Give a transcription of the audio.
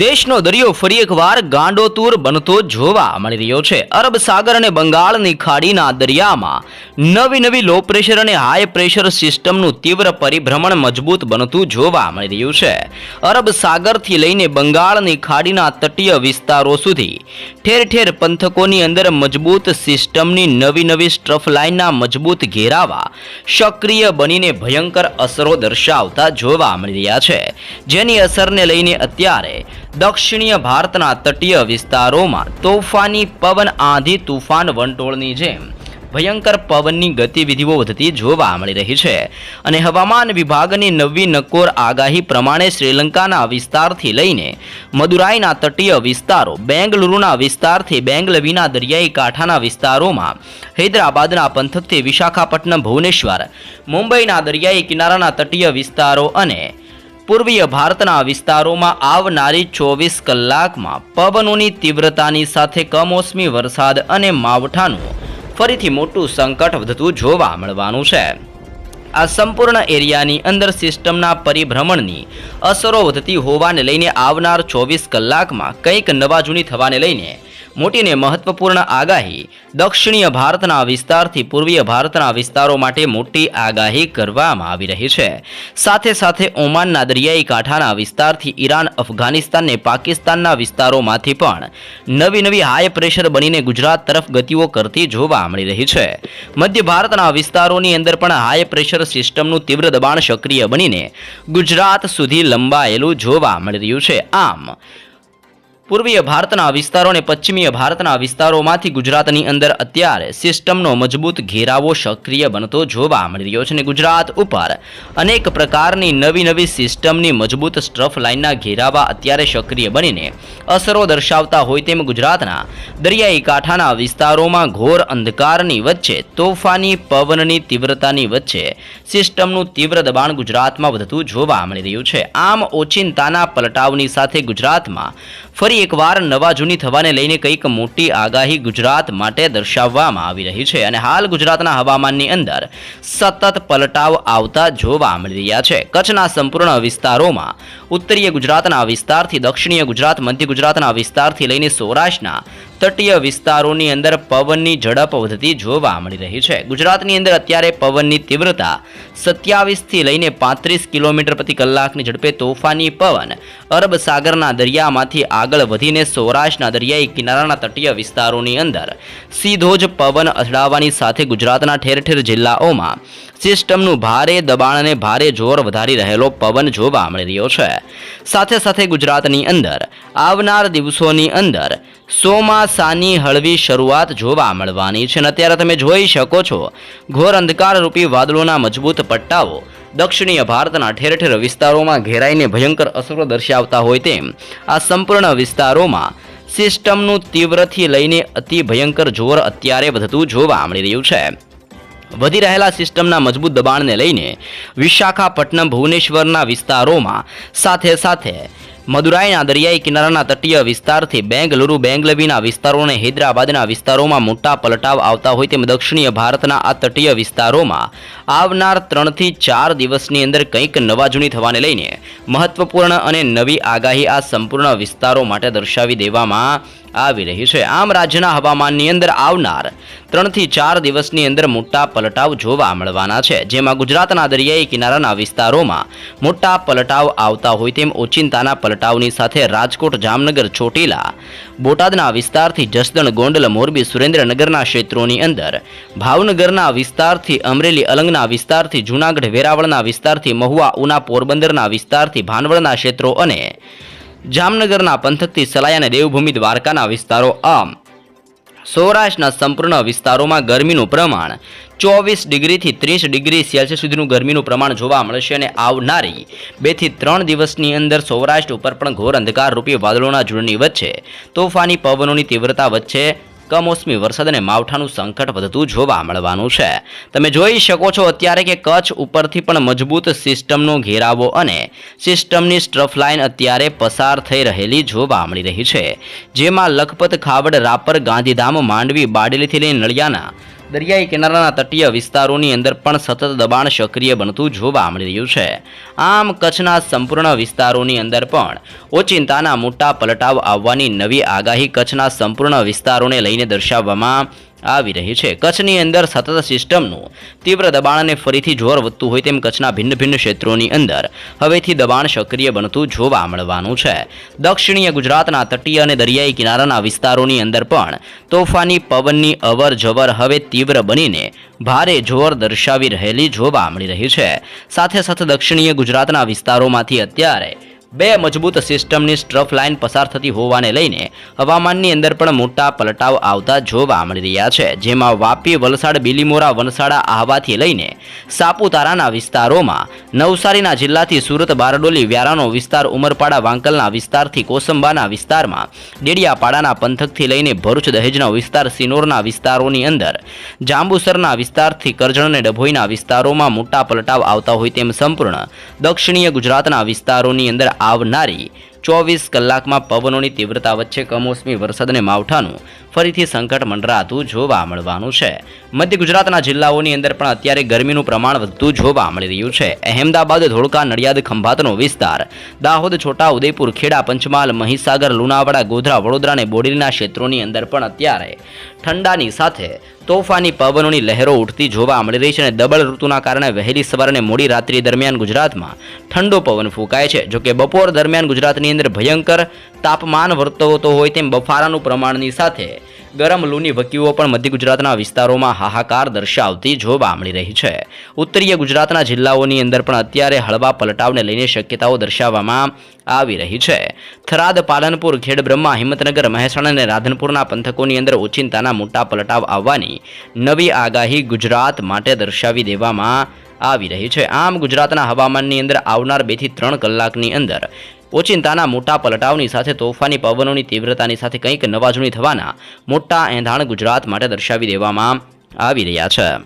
દેશનો દરિયો ફરી એકવાર ગાંડોતૂર બનતો જોવા મળી રહ્યો છે. અરબ સાગર અને બંગાળની ખાડીના દરિયામાં નવી નવી લો પ્રેશર અને હાઈ પ્રેશર સિસ્ટમનું તીવ્ર પરિભ્રમણ મજબૂત બનતું જોવા મળી રહ્યું છે. અરબ સાગરથી લઈને બંગાળની ખાડીના તટીય વિસ્તારો સુધી ઠેર ઠેર પંથકોની અંદર મજબૂત સિસ્ટમની નવી નવી સ્ટ્રફ લાઇનના મજબૂત ઘેરાવા સક્રિય બનીને ભયંકર અસરો દર્શાવતા જોવા મળી રહ્યા છે. જેની અસરને લઈને અત્યારે દક્ષિણીય ભારતના તટીય વિસ્તારોમાં તોફાની પવન, આંધી તુફાન, વંટોળની જેમ ભયંકર પવનની ગતિવિધિઓ વધતી જોવા મળી રહી છે. અને હવામાન વિભાગની નવી નકોર આગાહી પ્રમાણે શ્રીલંકાના વિસ્તારથી લઈને મદુરાઈના તટીય વિસ્તારો, બેંગલુરુના વિસ્તારથી બેંગલવીના દરિયાઈ કાંઠાના વિસ્તારોમાં, હૈદરાબાદના પંથકથી વિશાખાપટ્ટનમ, ભુવનેશ્વર, મુંબઈના દરિયાઈ કિનારાના તટીય વિસ્તારો અને પૂર્વીય ભારતના વિસ્તારોમાં આવનારી ચોવીસ કલાકમાં પવનોની તીવ્રતાની સાથે કમોસમી વરસાદ અને માવઠાનું ફરીથી મોટું સંકટ વધતું જોવા મળવાનું છે. આ સંપૂર્ણ એરિયાની અંદર સિસ્ટમના પરિભ્રમણની અસરો વધતી હોવાને લઈને આવનાર ચોવીસ કલાકમાં કંઈક નવા જૂની થવાને લઈને મોટીને મહત્વપૂર્ણ આગાહી. દક્ષિણીય ભારતના વિસ્તારથી પૂર્વીય ભારતના વિસ્તારો માટે મોટી આગાહી કરવામાં આવી રહી છે. સાથે સાથે ઓમાનના દરિયાઈ કાંઠાના વિસ્તારથી ઈરાન, અફઘાનિસ્તાન ને પાકિસ્તાનના વિસ્તારોમાંથી પણ નવી નવી હાઈ પ્રેશર બનીને ગુજરાત તરફ ગતિઓ કરતી જોવા મળી રહી છે. મધ્ય ભારતના વિસ્તારોની અંદર પણ હાઈ પ્રેશર સિસ્ટમનું તીવ્ર દબાણ સક્રિય બનીને ગુજરાત સુધી લંબાયેલું જોવા મળી રહ્યું છે. આમ પૂર્વીય ભારતના વિસ્તારો અને પશ્ચિમીય ભારતના વિસ્તારોમાંથી ગુજરાતની અંદર અત્યારે સિસ્ટમનો મજબૂત ઘેરાવો સક્રિય બનતો જોવા મળી રહ્યો છે અને ગુજરાત ઉપર અનેક પ્રકારની નવી નવી સિસ્ટમની મજબૂત સ્ટ્રફ લાઇનના ઘેરાવા અત્યારે સક્રિય બનીને અસરો દર્શાવતા હોય તેમ ગુજરાતના દરિયાઈ કાંઠાના વિસ્તારોમાં ઘોર અંધકારની વચ્ચે, તોફાની પવનની તીવ્રતાની વચ્ચે સિસ્ટમનું તીવ્ર દબાણ ગુજરાતમાં વધતું જોવા મળી રહ્યું છે. આમ ઓચિંતાના પલટાવની સાથે ગુજરાતમાં ફરી એકવાર નવા જૂની થવાને લઈને કંઈક મોટી આગાહી ગુજરાત માટે દર્શાવવામાં આવી રહી છે અને હાલ ગુજરાતના હવામાનની અંદર સતત પલટાવ આવતા જોવા મળી રહ્યા છે. કચ્છના સંપૂર્ણ વિસ્તારોમાં ઉત્તરીય ગુજરાતના વિસ્તારથી દક્ષિણીય ગુજરાત, મધ્ય ગુજરાતના વિસ્તારથી લઈને સૌરાષ્ટ્રના તટીય વિસ્તારોની અંદર પવનની ઝડપ વધતી જોવા મળી રહી છે. ગુજરાતની અંદર અત્યારે પવનની તીવ્રતા સત્યાવીસથી લઈને પાંત્રીસ કિલોમીટર પ્રતિ કલાકની ઝડપે તોફાની પવન અરબ સાગરના દરિયામાંથી આગળ વધીને સૌરાષ્ટ્રના દરિયાઈ કિનારાના તટીય વિસ્તારોની અંદર સીધો જ પવન અથડાવવાની સાથે ગુજરાતના ઠેર ઠેર જિલ્લાઓમાં સિસ્ટમનું ભારે દબાણ અને ભારે જોર વધારી રહેલો પવન જોવા મળી રહ્યો છે. સાથે સાથે ગુજરાતની અંદર આવનાર દિવસોની અંદર ચોમાસાની હળવી શરૂઆત જોવા મળવાની છે અને અત્યારે તમે જોઈ શકો છો, ઘોર અંધકારરૂપી વાદળોના મજબૂત પટ્ટાઓ દક્ષિણીય ભારતના ઠેર ઠેર વિસ્તારોમાં ઘેરાઈને ભયંકર અસરો દર્શાવતા હોય તેમ આ સંપૂર્ણ વિસ્તારોમાં સિસ્ટમનું તીવ્રથી લઈને અતિ ભયંકર જોર અત્યારે વધતું જોવા મળી રહ્યું છે. વધી રહેલા સિસ્ટમના મજબૂત દબાણને લઈને વિશાખાપટ્ટનમ ભુવનેશ્વરના વિસ્તારોમાં સાથે સાથે મદુરાઈના દરિયાઈ કિનારાના તટીય વિસ્તારથી બેંગલુરુ, બેંગલવીના વિસ્તારો અને હૈદરાબાદના વિસ્તારોમાં મોટા પલટાવ આવતા હોય તેમ દક્ષિણીય ભારતના આ તટીય વિસ્તારોમાં આવનાર ત્રણથી ચાર દિવસની અંદર કંઈક નવાજૂની થવાને લઈને મહત્વપૂર્ણ અને નવી આગાહી આ સંપૂર્ણ વિસ્તારો માટે દર્શાવી દેવામાં આવી રહી છે. આમ રાજ્યના હવામાનની અંદર આવનાર ત્રણથી ચાર દિવસની અંદર મોટા પલટાવ જોવા મળવાના છે. જેમાં ગુજરાતના દરિયાઈ કિનારાના વિસ્તારોમાં મોટા પલટાવ આવતા હોય તેમ ઓચિંતાના પલટાવની સાથે રાજકોટ, જામનગર, ચોટીલા, બોટાદના વિસ્તારથી જસદણ, ગોંડલ, મોરબી, સુરેન્દ્રનગરના ક્ષેત્રોની અંદર, ભાવનગરના વિસ્તારથી અમરેલી, અલંગના વિસ્તારથી જૂનાગઢ, વેરાવળના વિસ્તારથી મહુવા, ઉના, પોરબંદરના વિસ્તારથી ભાનવડના ક્ષેત્રો અને જામનગરના પંથકથી સલાયા અને દેવભૂમિ દ્વારકાના વિસ્તારો. આમ સૌરાષ્ટ્રના સંપૂર્ણ વિસ્તારોમાં ગરમીનું પ્રમાણ ચોવીસ ડિગ્રીથી ત્રીસ ડિગ્રી સેલ્સિયસ સુધીનું ગરમીનું પ્રમાણ જોવા મળશે અને આવનારી બેથી ત્રણ દિવસની અંદર સૌરાષ્ટ્ર ઉપર પણ ઘોર અંધકાર રૂપી વાદળોના ઝુંડની વચ્ચે તોફાની પવનોની તીવ્રતા વચ્ચે કમોસમી વરસાદ અને માવઠાનું સંકટ વધતું જોવા મળવાનું છે. તમે જોઈ શકો છો અત્યારે કે કચ્છ ઉપરથી પણ મજબૂત સિસ્ટમનો ઘેરાવો અને સિસ્ટમની સ્ટ્રફ લાઇન અત્યારે પસાર થઈ રહેલી જોવા મળી રહી છે. જેમાં લખપત ખાવડ રાપર ગાંધીધામ માંડવી બાડેલીથી લઈને નળિયાના દરિયાઈ કિનારાના તટીય વિસ્તારોની અંદર પણ સતત દબાણ સક્રિય બનતું જોવા મળી રહ્યું છે. આમ, કચ્છના સંપૂર્ણ વિસ્તારોની અંદર પણ ઓચિંતાના મોટા પલટાવ આવવાની નવી આગાહી કચ્છના સંપૂર્ણ વિસ્તારોને લઈને દર્શાવવામાં આવી રહી છે. કચ્છની અંદર સતત સિસ્ટમનું તીવ્ર દબાણ અને ફરીથી જોર વધતું હોય તેમ કચ્છના ભિન્ન ભિન્ન ક્ષેત્રોની અંદર હવેથી દબાણ સક્રિય બનતું જોવા મળવાનું છે. દક્ષિણીય ગુજરાતના તટીય અને દરિયાઈ કિનારાના વિસ્તારોની અંદર પણ તોફાની પવનની અવર જવર હવે તીવ્ર બનીને ભારે જોર દર્શાવી રહેલી જોવા મળી રહી છે. સાથે સાથે દક્ષિણીય ગુજરાતના વિસ્તારોમાંથી અત્યારે બે મજબૂત સિસ્ટમની સ્ટ્રફ લાઇન પસાર થતી હોવાને લઈને હવામાનની અંદર પણ મોટા પલટાવ આવતા જોવા મળી રહ્યા છે, જેમાં વાપી, વલસાડ, બિલીમોરા, વનસાડા આહવાથી લઈને સાપુતારાના વિસ્તારોમાં નવસારીના જિલ્લાથી સુરત, બારડોલી, વ્યારાનો વિસ્તાર, ઉમરપાડા, વાંકલના વિસ્તારથી કોસંબાના વિસ્તારમાં, ડેડિયાપાડાના પંથકથી લઈને ભરૂચ દહેજનો વિસ્તાર, સિનોરના વિસ્તારોની અંદર, જાંબુસરના વિસ્તારથી કરજણ અને ડભોઈના વિસ્તારોમાં મોટા પલટાવ આવતા હોય તેમ સંપૂર્ણ દક્ષિણીય ગુજરાતના વિસ્તારોની અંદર આવનારી ચોવીસ કલાકમાં પવનોની તીવ્રતા વચ્ચે કમોસમી વરસાદ અને માવઠાનું ફરીથી સંકટ મંડરાતું જોવા મળવાનું છે. મધ્ય ગુજરાતના જિલ્લાઓની અંદર પણ અત્યારે ગરમીનું પ્રમાણ વધતું જોવા મળી રહ્યું છે. અહેમદાબાદ, ધોળકા, નડિયાદ, ખંભાતનો વિસ્તાર, દાહોદ છોટા ઉદયપુર ખેડા, પંચમહાલ, મહીસાગર, લુણાવાડા, ગોધરા, વડોદરા અને બોડેલીના ક્ષેત્રોની અંદર પણ અત્યારે ઠંડાની સાથે તોફાની પવનોની લહેરો ઉઠતી જોવા મળી રહી છે અને દબળ ઋતુના કારણે વહેલી સવાર અને મોડી રાત્રિ દરમિયાન ગુજરાતમાં ઠંડો પવન ફૂંકાય છે. જોકે બપોર દરમિયાન ગુજરાતની અંદર ભયંકર તાપમાન વર્તવતો હોય તેમ બફારાનું પ્રમાણની સાથે ગરમ લૂની વકીઓ પણ મધ્ય ગુજરાતના વિસ્તારોમાં હાહાકાર દર્શાવતી જોવા મળી રહી છે. ઉત્તરીય ગુજરાતના જિલ્લાઓની અંદર પણ અત્યારે હળવા પલટાવને લઈને શક્યતાઓ દર્શાવવામાં આવી રહી છે. થરાદ, પાલનપુર ખેડબ્રહ્મા હિંમતનગર, મહેસાણા અને રાધનપુરના પંથકોની અંદર ઓચિંતાના મોટા પલટાવ આવવાની નવી આગાહી ગુજરાત માટે દર્શાવી દેવામાં આવી રહી છે. આમ ગુજરાતના હવામાનની અંદર આવનાર બેથી ત્રણ કલાકની અંદર ઓચિંતાના મોટા પલટાવની સાથે તોફાની પવનોની તીવ્રતાની સાથે કંઈક નવાજૂણી થવાના મોટા એંધાણ ગુજરાત માટે દર્શાવી દેવામાં આવી રહ્યા છે.